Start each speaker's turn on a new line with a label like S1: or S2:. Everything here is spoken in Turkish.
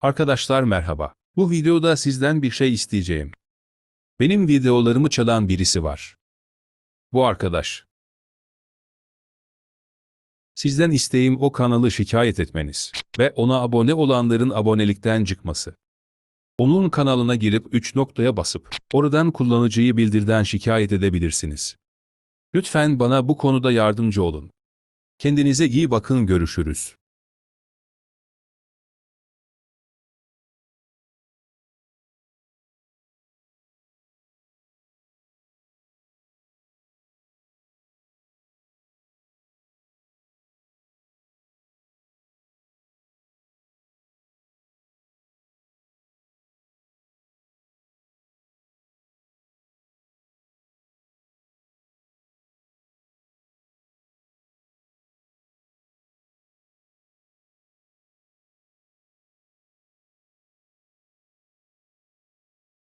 S1: Arkadaşlar merhaba. Bu videoda sizden bir şey isteyeceğim. Benim videolarımı çalan birisi var. Bu arkadaş. Sizden isteğim o kanalı şikayet etmeniz ve ona abone olanların abonelikten çıkması. Onun kanalına girip 3 noktaya basıp oradan kullanıcıyı bildirden şikayet edebilirsiniz. Lütfen bana bu konuda yardımcı olun. Kendinize iyi bakın görüşürüz.